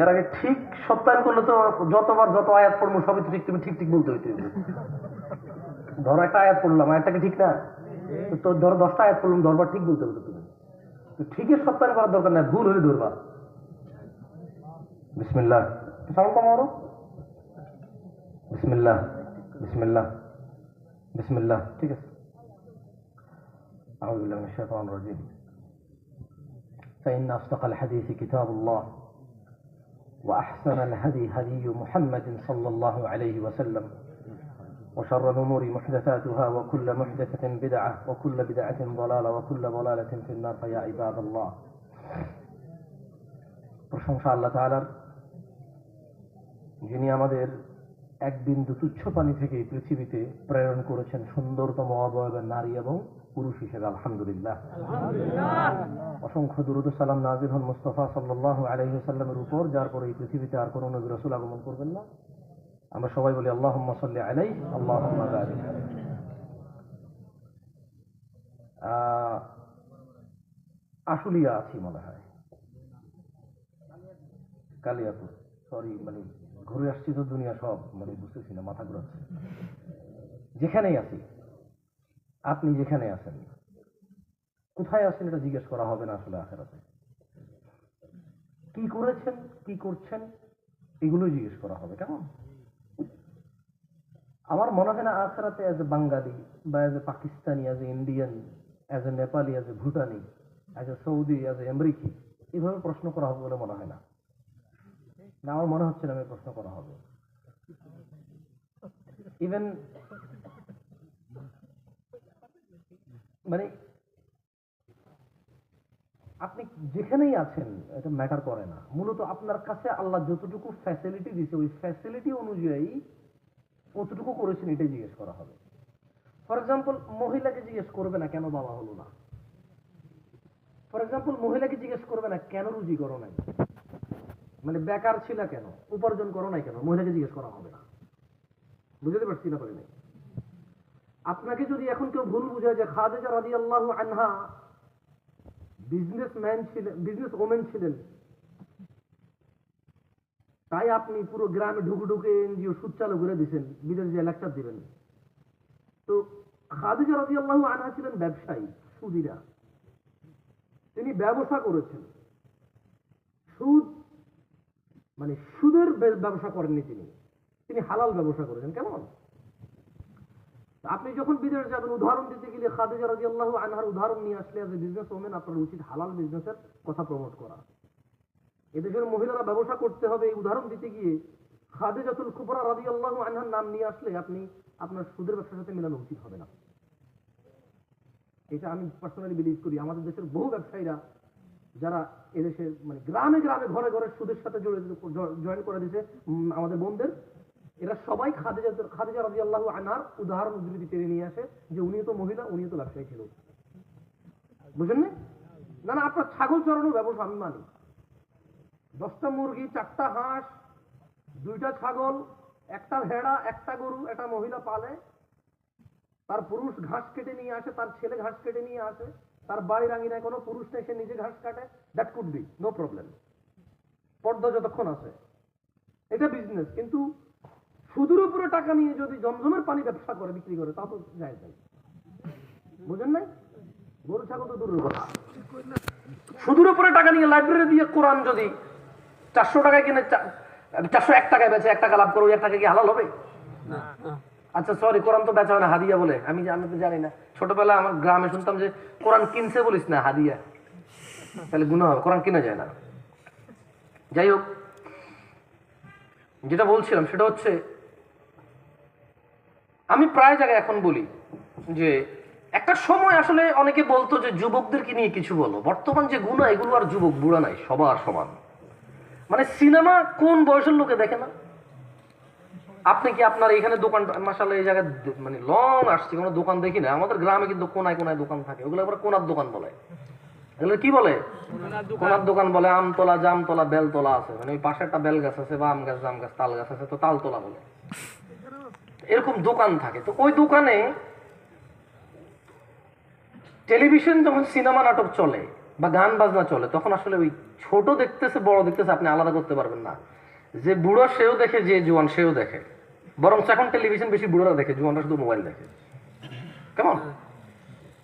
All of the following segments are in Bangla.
এর আগে ঠিক সত্যায়ন করলে তো যতবার যত আয়াত পড়বো সবই তো ঠিক তুমি ঠিক ঠিক বলতে হইতে হবে। ধরো একটা আয়াত পড়লাম আয়াতটাকে ঠিক না তো তোর ধরো দশটা আয়াত পড়লাম দরবার ঠিক বলতে হবে তো তুমি তো ঠিকই সত্যায়ন করার দরকার নাই ভুল হলে ধরবা বিসমিল্লাহ সাউন্ড কম আরো বিসমিল্লাহ বিসমিল্লাহ বিসমিল্লাহ ঠিক আছে أعوذ بالله من الشيطان الرجيم فإن أصدق الحديث كتاب الله وأحسن الهدي هدي محمد صلى الله عليه وسلم وشر الأمور محدثاتها وكل محدثة بدعة وكل بدعة ضلالة وكل ضلالة في النار فيا عباد الله প্রশংসা আল্লাহ তাআলার যিনি আমাদের এক বিন্দু তুচ্ছ পানি থেকে পৃথিবীতে প্রেরণ করেছেন সুন্দরতম অবয়বের নারী এবং পুরুষ হিসেবে আলহামদুলিল্লাহ। অসংখ্য দুরুদ সালাম নাজির হন মুস্তফা সাল্লাহ আলহিসাল্লামের উপর যার পরে এই পৃথিবীতে আর কোনো নবী রসুল আগমন করবেন না। আমরা সবাই বলি আল্লাহ সাল্লি আলাই আল্লাহ আশুলিয়া আছি মনে হয়। কালিয়াপুর সরি মানে ঘুরে আসছি তো দুনিয়া সব মানে বুঝতেছি না, মাথা ঘুরাচ্ছে। যেখানেই আছি, আপনি যেখানে আছেন, কোথায় আছেন এটা জিজ্ঞেস করা হবে না আসলে আখেরাতে। কি করেছেন, কি করছেন, এগুলোই জিজ্ঞেস করা হবে, কেমন? আমার মনে হয় না আখেরাতে অ্যাজ এ বাঙালি বা as a Pakistani as a Indian as a Nepali as a Bhutani as a Saudi as a আমেরিকি এইভাবে প্রশ্ন করা হবে বলে মনে হয় না। না, আমার মনে হচ্ছে আমি প্রশ্ন করা হবে। ইভেন মানে আপনি যেখানেই আছেন, এটা ম্যাটার করে না। মূলত আপনার কাছে আল্লাহ যতটুকু ফ্যাসিলিটি দিছে ওই ফ্যাসিলিটি অনুযায়ী কতটুকু করেছেন এটাই জিজ্ঞেস করা হবে। ফর এক্সাম্পল মহিলাকে জিজ্ঞেস করবে না, কেন বাবা হলো না? ফর এক্সাম্পল মহিলাকে জিজ্ঞেস করবে না, কেন রুজি করো নাই? মানে বেকার ছিল কেন? উপার্জন করো নাই কেন? মহিলাকে জিজ্ঞেস করা হবে না। বুঝতে পারছি না পারি? নাই আপনাকে যদি এখন কেউ ভুল বুঝায় যে খাদেজা রাজি আল্লাহ আনহা বিজনেসম্যান ছিলেন বিজনেস ওমেন ছিলেন, তাই আপনি পুরো গ্রামে ঢুকে ঢুকে এনজিও সুদ চালু করে দিচ্ছেন বিদেশ যে লেকচার দিবেন। তো খাদিজা রাজি আল্লাহ আনহা ছিলেন ব্যবসায়ী, সুদিরা। তিনি ব্যবসা করেছেন। সুদ মানে সুদের ব্যবসা করেননি তিনি। তিনি হালাল ব্যবসা করেছেন, কেমন? আপনি যখন বিদেশ যাবেন, উদাহরণ দিতে গেলে খাদিজা রাজি আল্লাহ আনহার উদাহরণ নিয়ে আসলে এজ বিজনেস ওমেন আপনার উচিত হালাল বিজনেসের কথা প্রমোট করা। এদেশের মহিলারা ব্যবসা করতে হবে এই উদাহরণ দিতে গিয়ে খাদিজাতুল কুবরা রাজি আল্লাহ আনহার নাম নিয়ে আসলে আপনি আপনার সুদের ব্যবসার সাথে মেলানো উচিত হবে না। এটা আমি পার্সোনালি বিলিভ করি। আমাদের দেশের বহু ব্যবসায়ীরা যারা এদেশে মানে গ্রামে গ্রামে ঘরে ঘরে সুদের সাথে জয়েন করে দিয়েছে আমাদের বোনদের, এরা সবাই খাদিজা খাদিজা রাজি আল্লাহ আনার উদাহরণ উদ্ধৃতি টেনে নিয়ে আসে যে উনিও তো মহিলা, উনিও তো ব্যবসায়ী ছিল। বুঝেন না? না না, আপনার ছাগল চড়ানো ব্যবসা আমি মানি। দশটা মুরগি, চারটা হাঁস, দুইটা ছাগল, একটা ভেড়া, একটা গরু, একটা মহিলা পালে, তার পুরুষ ঘাস কেটে নিয়ে আসে, তার ছেলে ঘাস কেটে নিয়ে আসে। তার বাড়ির আঙিনায় কোনো পুরুষ নেই, সে নিজে ঘাস কাটে that could be no problem পর্দা যতক্ষণ আছে, এটা বিজনেস কিন্তু সুদের উপরে টাকা নিয়ে যদি জমজমের পানি ব্যবসা করে, বিক্রি করে তা তো যায় যায় বুঝেন নাই? গরু, ছাগল তো দূরের কথা। সুদের উপরে টাকা নিয়ে লাইব্রেরি দিয়ে কোরআন যদি চারশো টাকায় কিনে চারশো এক টাকায় বেচে, এক টাকা লাভ করো এক টাকা কি হালাল হবে? আচ্ছা সরি কোরআন তো বেচা হয় না, হাদিয়া বলে। আমি আমি তো জানি না। ছোটবেলা আমার গ্রামে শুনতাম যে, কোরআন কিনছে বলিস না, হাদিয়া? তাহলে গুণ হবে, কোরআন কিনা যায় না। যাই হোক, যেটা বলছিলাম সেটা হচ্ছে, আমি প্রায় জায়গায় এখন বলি যে, একটা সময় আসলে অনেকে বলতো যে, যুবকদেরকে নিয়ে কিছু বলো। বর্তমান যে গুণা এগুলো আর যুবক বুড়া নাই, সবার সমান। মানে সিনেমা কোন বয়সের লোকে দেখে না? আপনি কি আপনার এখানে দোকান মাসাল এই জায়গায় মানে লং আসছে কোনো দোকান দেখি না আমাদের গ্রামে কিন্তু কোনায় কোনায় দোকান থাকে ওগুলো আবার কোনার দোকান বলে। এগুলো কি বলে? কোনার দোকান। বলে আমতলা জামতলা বেলতলা আছে মানে ওই পাশে একটা বেল গাছ আছে বা আম গাছ জাম গাছ তাল গাছ আছে তো তালতলা বলে। এরকম দোকান থাকে তো ওই দোকানে টেলিভিশন যখন সিনেমা নাটক চলে বা গান বাজনা চলে তখন আসলে ওই ছোট দেখতেছে বড় দেখতেছে আপনি আলাদা করতে পারবেন না। যে বুড়ো সেও দেখে যে জোয়ান সেও দেখে। বরং এখন টেলিভিশন বেশি বুড়োরা দেখে জুয়ানরা শুধু মোবাইল দেখে। কেমন?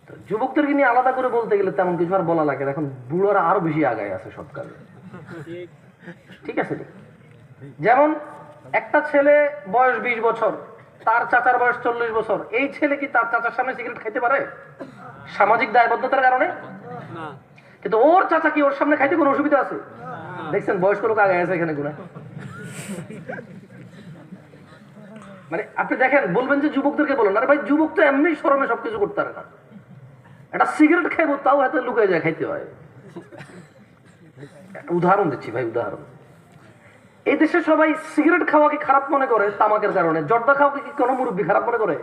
তো যুবকদেরকে নিয়ে আলাদা করে বলতে গেলে তেমন কিছু আর বলা লাগে। এখন বুড়োরা আরও বেশি আগায় আছে সব কাজে ঠিক আছে যেমন একটা ছেলে বয়স বিশ বছর তার চাচার বয়স চল্লিশ বছর। এই ছেলে কি তার চাচার সামনে সিগারেট খাইতে পারে? সামাজিক দায়বদ্ধতার কারণে? কিন্তু ওর চাচা কি ওর সামনে খাইতে কোনো অসুবিধা আছে? দেখছেন বয়স্ক লোক আগে আছে এখানে গুণা মানে আপনি দেখেন, বলবেন যে যুবকদেরকে বলেন, আরে ভাই, যুবক তো এমনি সরমে সবকিছু করতে পারে না। একটা সিগারেট খাইবো, তাও হাতে লুকিয়ে যায়, খাইতে হয়। উদাহরণ দিচ্ছি ভাই, উদাহরণ। এই দেশে সবাই সিগারেট খাওয়াকে খারাপ মনে করে, তামাকের কারণে। জর্দা খাওয়াকে কি কোনো মুরব্বী খারাপ মনে করে?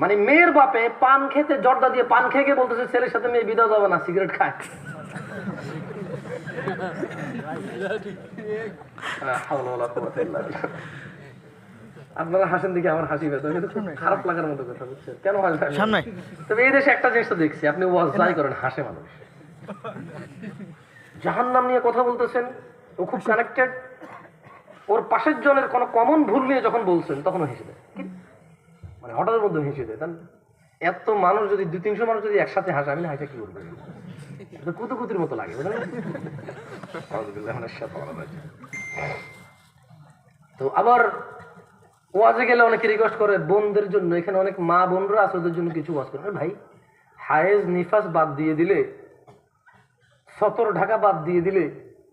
মানে মেয়ের বাপে পান খেতে, জর্দা দিয়ে পান খেয়ে বলতেছে, ছেলের সাথে মেয়ে বিদায় যাবে না, সিগারেট খায়। আপনারা হাসেন আমার হাসি খারাপ লাগার মতো কথা কেন। তবে এই দেশে একটা জিনিস দেখছি আপনি ওয়াজ করেন হাসে মানুষ জাহান নাম নিয়ে কথা বলতেছেন ও খুব কানেক্টেড ওর পাশের জনের কোনো কমন ভুল নিয়ে যখন বলছেন তখন হেসে দেয় মানে হঠাৎ মধ্যে হেসে দেয় না? এত মানুষ যদি দুই তিনশো মানুষ যদি একসাথে হাসে, আমি হাসে কি করব এটা কুতু কুতুর মতো লাগে। তো আবার ওয়াজে গেলে অনেকে রিকোয়েস্ট করে, বোনদের জন্য, এখানে অনেক মা বোনরা আছে, ওদের জন্য কিছু ওয়াজ করে। ভাই, হায়েজ নিফাস বাদ দিয়ে দিলে, সতর ঢাকা বাদ দিয়ে দিলে,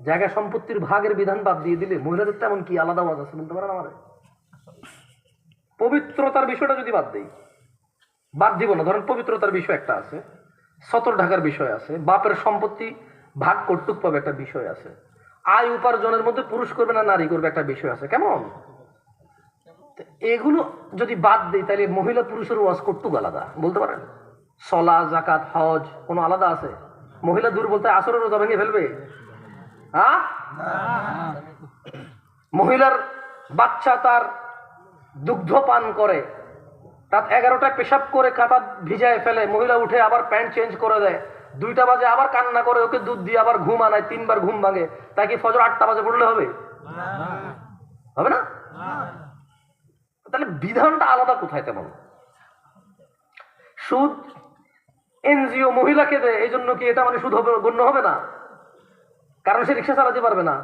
জায়গা সম্পত্তির ভাগের বিধান বাদ দিয়ে দিলে, মহিলাদের তেমন কি আলাদা ওয়াজ আছে, বলতে পারেন আমার পবিত্রতার বিষয়টা যদি বাদ দেই, বাদ দিব না। ধরেন পবিত্রতার বিষয় একটা আছে। সতর ঢাকার বিষয় আছে। বাপের সম্পত্তি ভাগ কর্তুক পাবে একটা বিষয় আছে। আয় উপার্জনের মধ্যে পুরুষ করবে না, নারী করবে একটা বিষয় আছে। কেমন? এগুলো যদি বাদ দিই, তাহলে মহিলা পুরুষের ওয়াজ কর্তুক আলাদা। বলতে পারেন? সলা জাকাত হজ, কোনো আলাদা আছে? মহিলা দূর বলতে আসরের রোজা ভেঙে ফেলবে? হ্যাঁ মহিলার বাচ্চা তার দুগ্ধ পান করে। রাত এগারোটায় পেশাব করে কাতা ভিজায় ফেলে, মহিলা উঠে আবার প্যান্ট চেঞ্জ করে দেয়। দুইটা বাজে আবার কান্না করে, ওকে দুধ দিয়ে আবার ঘুম আনায়, তিনবার ঘুম ভাঙে। তাই কি ফজর আটটা বাজে পড়লে হবে? হবে না? তাহলে বিধানটা আলাদা কোথায় তেমন? সুদ এনজিও মহিলাকে দেয়, এই জন্য কি এটা মানে সুদ হবে, গণ্য হবে না? কারণ সে রিক্সা চালাতে পারবে না।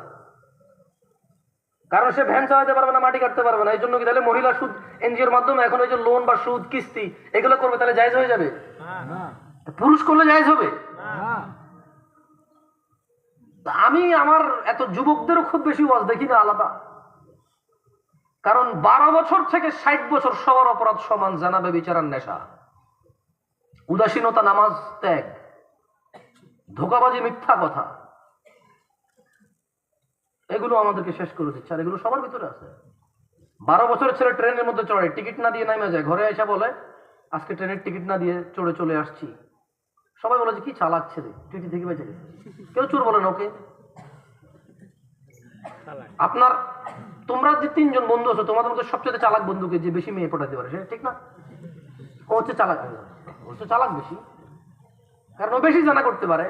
কারণ সে ভ্যান চালাতে পারবে না মাটি কাটতে পারবে না। এই জন্য কি তাহলে মহিলা সুদ এনজিওর মাধ্যমে এখন ওই যে লোন বা সুদ কিস্তি এগুলো করবে তাহলে জায়জ হয়ে যাবে? পুরুষ করলে জায়জ হবে? তা আমি আমার এত যুবকদেরও খুব বেশি ওয়াজ দেখি না আলাদা। কারণ বারো বছর থেকে ষাট বছর সবার অপরাধ সমান জানাবে বিচারার নেশা। উদাসীনতা নামাজ ত্যাগ। ধোকাবাজি মিথ্যা কথা। এগুলো আমাদেরকে শেষ করে দিচ্ছে, আর এগুলো সবার ভিতরে আছে। বারো বছরের ছেলে ট্রেনের মধ্যে চড়ে, টিকিট না দিয়ে নামে যায়, ঘরে এসে বলে, আজকে ট্রেনের টিকিট না দিয়ে চড়ে চলে আসছি। সবাই বলে যে, কি চালাচ্ছে রে, টিটি থেকে বেঁচে গেছে। কেউ চোর বলে না ওকে। আপনার, তোমরা যে তিনজন বন্ধু আছো, তোমাদের মধ্যে সবচেয়ে চালাক বন্ধুকে যে বেশি মেয়ে পটাতে পারে সেটা ঠিক না? ও হচ্ছে চালাক। ও হচ্ছে চালাক বেশি। কারণ ও বেশি জানা করতে পারে।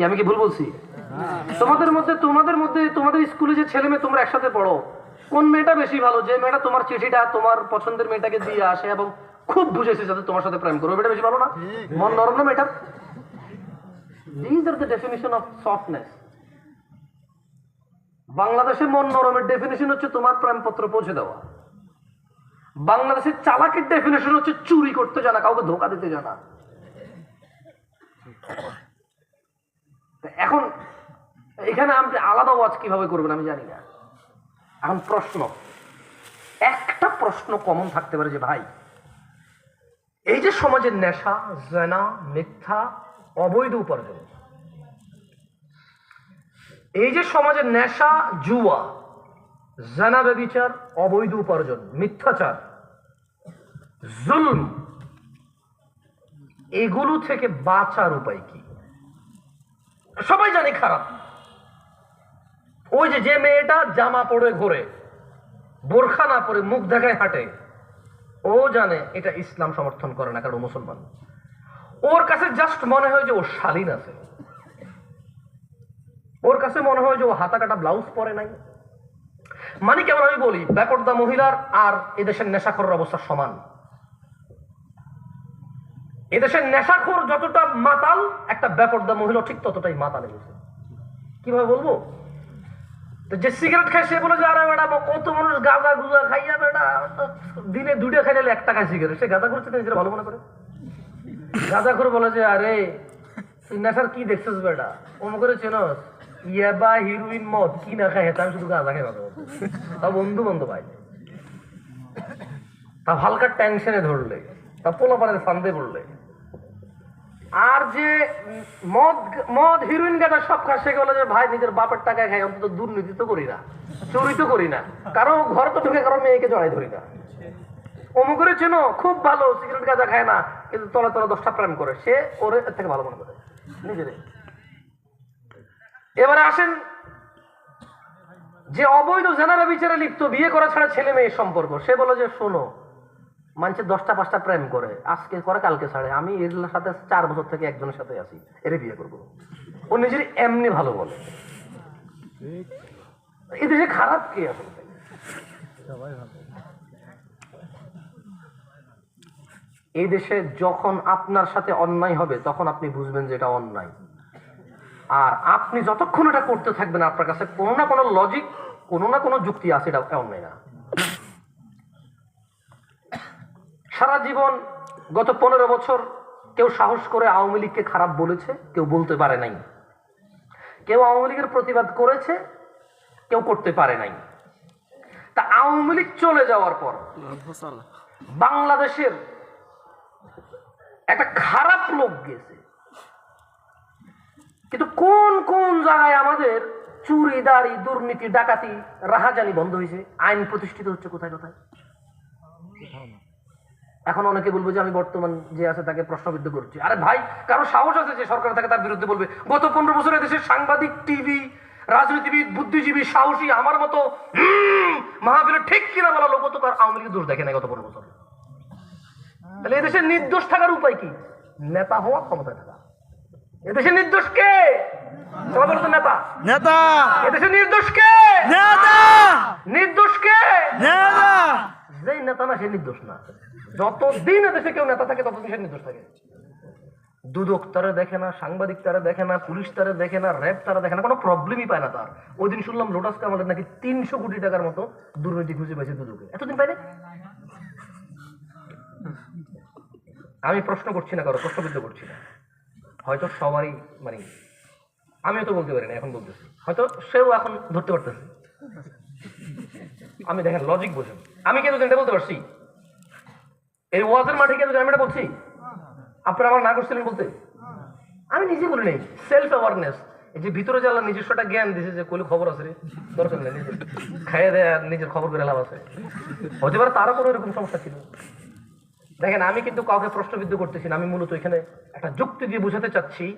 কি আমি কি ভুল বলছি? তোমাদের মধ্যে তোমাদের মধ্যে তোমাদের স্কুলে যে ছেলে মেয়ে তোমরা একসাথে পড়ো কোন মেয়েটা বেশি ভালো? যে মেয়েটা তোমার চিঠিটা তোমার পছন্দের মেয়েটাকে দিয়ে আসে এবং খুব বুঝেছে যাতে তোমার সাথে প্রেম করো মেয়েটা বেশি ভালো না? মন নরম না মেয়েটা? This are the definition of softness বাংলাদেশে মন নরমের ডেফিনেশন হচ্ছে তোমার প্রেমপত্র পৌঁছে দেওয়া। বাংলাদেশের চালাকের ডেফিনেশন হচ্ছে চুরি করতে জানা কাউকে ধোকা দিতে জানা। এখন এখানে আপনি আলাদা ওয়াজ কীভাবে করবেন আমি জানি না। এখন প্রশ্ন, একটা প্রশ্ন কমন থাকতে পারে যে, ভাই, এই যে সমাজের নেশা, জেনা, মিথ্যা, অবৈধ উপার্জন, এই যে সমাজের নেশা, জুয়া, জানা ব্যবিচার, অবৈধ উপার্জন, মিথ্যাচার, জুলুম, এগুলো থেকে বাঁচার উপায় কি? সবাই জানি খারাপ। ওই যে যে মেয়েটা জামা পরে ঘোরে, বোরখা না পরে মুখ দেখায় হাঁটে, ও জানে এটা ইসলাম সমর্থন করে না, কারণ মুসলমান। ওর কাছে জাস্ট মনে হয় যে ও শালীন আছে। ওর কাছে মনে হয় যে ও হাতা কাটা ব্লাউজ পরে নাই। মানে কেমন আমি বলি, ব্যাপারদা মহিলার আর এদেশের নেশাখোরের অবস্থা সমান। এদেশের নেশাখোর যতটা মাতাল, একটা ব্যাপারদা মহিলা ঠিক ততটাই মাতাল গেছে কীভাবে বলব? তো যে সিগারেট খায়, সে বলে যে, আরে বেটা কত মানুষ গাঁজা গুজা খাইয়া বেটা। দিনে দুটো খাইলে এক টাকা সিগারেট। সে গাঁজা করছে নিজের ভালো মনে করে। গাঁজা করে বলে যে, আরে তুই নেশার কি দেখছিস বেটা? অমুক করে চেনস? ইয়াবা হিরোইন মদ, কি না খায় আমি শুধু গাঁজা খাই মধ্যে। তা বন্ধু বন্ধু ভাই তা হালকা টেনশনে ধরলে, তা পোলাপানের ফান্দে পড়লে। আর যে মদ মদ হিরোইন গাঁজা সব খায়, সে বলে যে, ভাই, নিজের বাপের টাকায় খাই, অন্তত দুর্নীতি তো করি না, চুরি তো করি না, কারও ঘর তো ঢুকে কারও মেয়েকে জড়াই ধরি না। অমুকের চেনো, খুব ভালো সিগারেট গাঁজা খায় না, কিন্তু তলা তলা দশটা প্রেম করে, সে ওরে থেকে ভালো মনে করে নিজেরে এবারে আসেন, যে অবৈধ জেনারা বিচারে লিপ্ত, বিয়ে করা ছাড়া ছেলে মেয়ের সম্পর্ক, সে বলে যে, শোনো মানুষের দশটা পাঁচটা প্রেম করে আজকে করে কালকে ছাড়ে। আমি এর সাথে চার বছর থেকে একজনের সাথে আছি এর বিয়ে করব। ও নিজের এমনি ভালো বলে। এই দেশে খারাপ কে আসলে এই দেশে যখন আপনার সাথে অন্যায় হবে তখন আপনি বুঝবেন যে এটা অন্যায়। আর আপনি যতক্ষণ এটা করতে থাকবেন আপনার কাছে কোনো না কোনো লজিক কোনো না কোনো যুক্তি আছে এটা অন্যায় না। সারা জীবন গত পনেরো বছর কেউ সাহস করে আওয়ামী লীগকে খারাপ বলেছে, কেউ বলতে পারে নাই। কেউ আওয়ামী লীগের প্রতিবাদ করেছে, কেউ করতে পারে নাই। তা আওয়ামী লীগ চলে যাওয়ার পর বাংলাদেশের একটা খারাপ লোক গেছে। কিন্তু কোন কোন জায়গায় আমাদের চুরি দাড়ি দুর্নীতি, ডাকাতি, রাহাজানি বন্ধ হয়েছে? আইন প্রতিষ্ঠিত হচ্ছে কোথায় কোথায়? এখন অনেকে বলব যে আমি বর্তমান যে আছে তাকে প্রশ্নবিদ্ধ করছি। আরে ভাই কারও সাহস আছে যে সরকার তাকে তার বিরুদ্ধে বলবে? গত পনেরো বছরে দেশের সাংবাদিক টিভি রাজনীতিবিদ বুদ্ধিজীবী সাহসী আমার মতো মাহফিলে ঠিক কিনা বলা লোক তো তার আওয়ামী লীগের দোষ দেখে না গত পনেরো বছর। তাহলে এদেশে নির্দোষ থাকার উপায় কি? নেতা হওয়া ক্ষমতায় থাকা। এদেশে নির্দোষ কে? নেতা। নেতা। এদেশে নির্দোষ কে? নেতা। নির্দোষ কে? নেতা। যেই নেতা না সে নির্দোষ না। যতদিন এদেশে কেউ নেতা থাকে, ততদিন সে নির্দোষ থাকে। দুদক তারা দেখে না, সাংবাদিক তারা দেখে না, পুলিশ তারা দেখে না, র্যাব তারা দেখে না, কোনো প্রবলেমই পায় না তার। ওই দিন শুনলাম লোটাস কামালের নাকি তিনশো কোটি টাকার মতো দুর্নীতি খুঁজে পেয়েছে দুদকে। এতদিন পাইনি? আমি প্রশ্ন করছি না কারও, প্রশ্নবিদ্ধ করছি না। হয়তো সবারই মানে আমিও তো বলতে পারি না, এখন বলতেছি। হয়তো সেও এখন ধরতে পারতেছে। আমি দেখেন লজিক বোঝেন। আমি কিন্তু বলতে পারছি? এই ওয়াজের মাঠে কেন আমি এটা বলছি? আপনারা আমার না করছিলেন বলতে? আমি নিজে বলি নেই সেলফ অ্যাওয়ারনেস এই যে ভিতরে যে আল্লাহ নিজস্ব একটা জ্ঞান দিছে যে কইলে খবর আছে রে দরকার নেই নিজে খাইয়ে দেয় আর নিজের খবর করে লাভ আছে। হতে পারে তারও কোনো এরকম সমস্যা ছিল। দেখেন আমি কিন্তু কাউকে প্রশ্নবিদ্ধ করতেছি না। আমি মূলত এখানে একটা যুক্তি দিয়ে বোঝাতে চাচ্ছি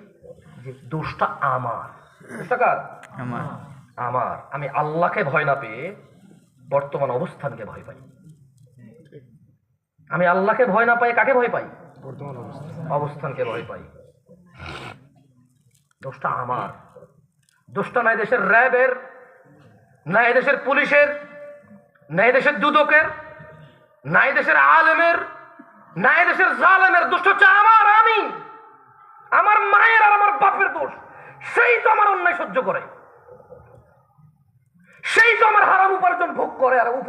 যে দোষটা আমার। দোষটা কার? আমার। আমার। আমি আল্লাহকে ভয় না পেয়ে বর্তমান অবস্থানকে ভয় পাই। আমি আল্লাহকে ভয় না পাই কাকে ভয় পাই? অবস্থানকে ভয় পাই। দোষটা আমার। দোষটা নাই দেশের র্যাবের নাই দেশের পুলিশের নাই দেশের দুদকের নাই দেশের আলেমের নাই দেশের জালেমের দোষটা হচ্ছে আমার আমি। আমার মায়ের আর আমার বাপের দোষ। সেই তো আমার অন্যায় সহ্য করে। সেই তো আমার হারাম উপার্জন ভোগ করে আর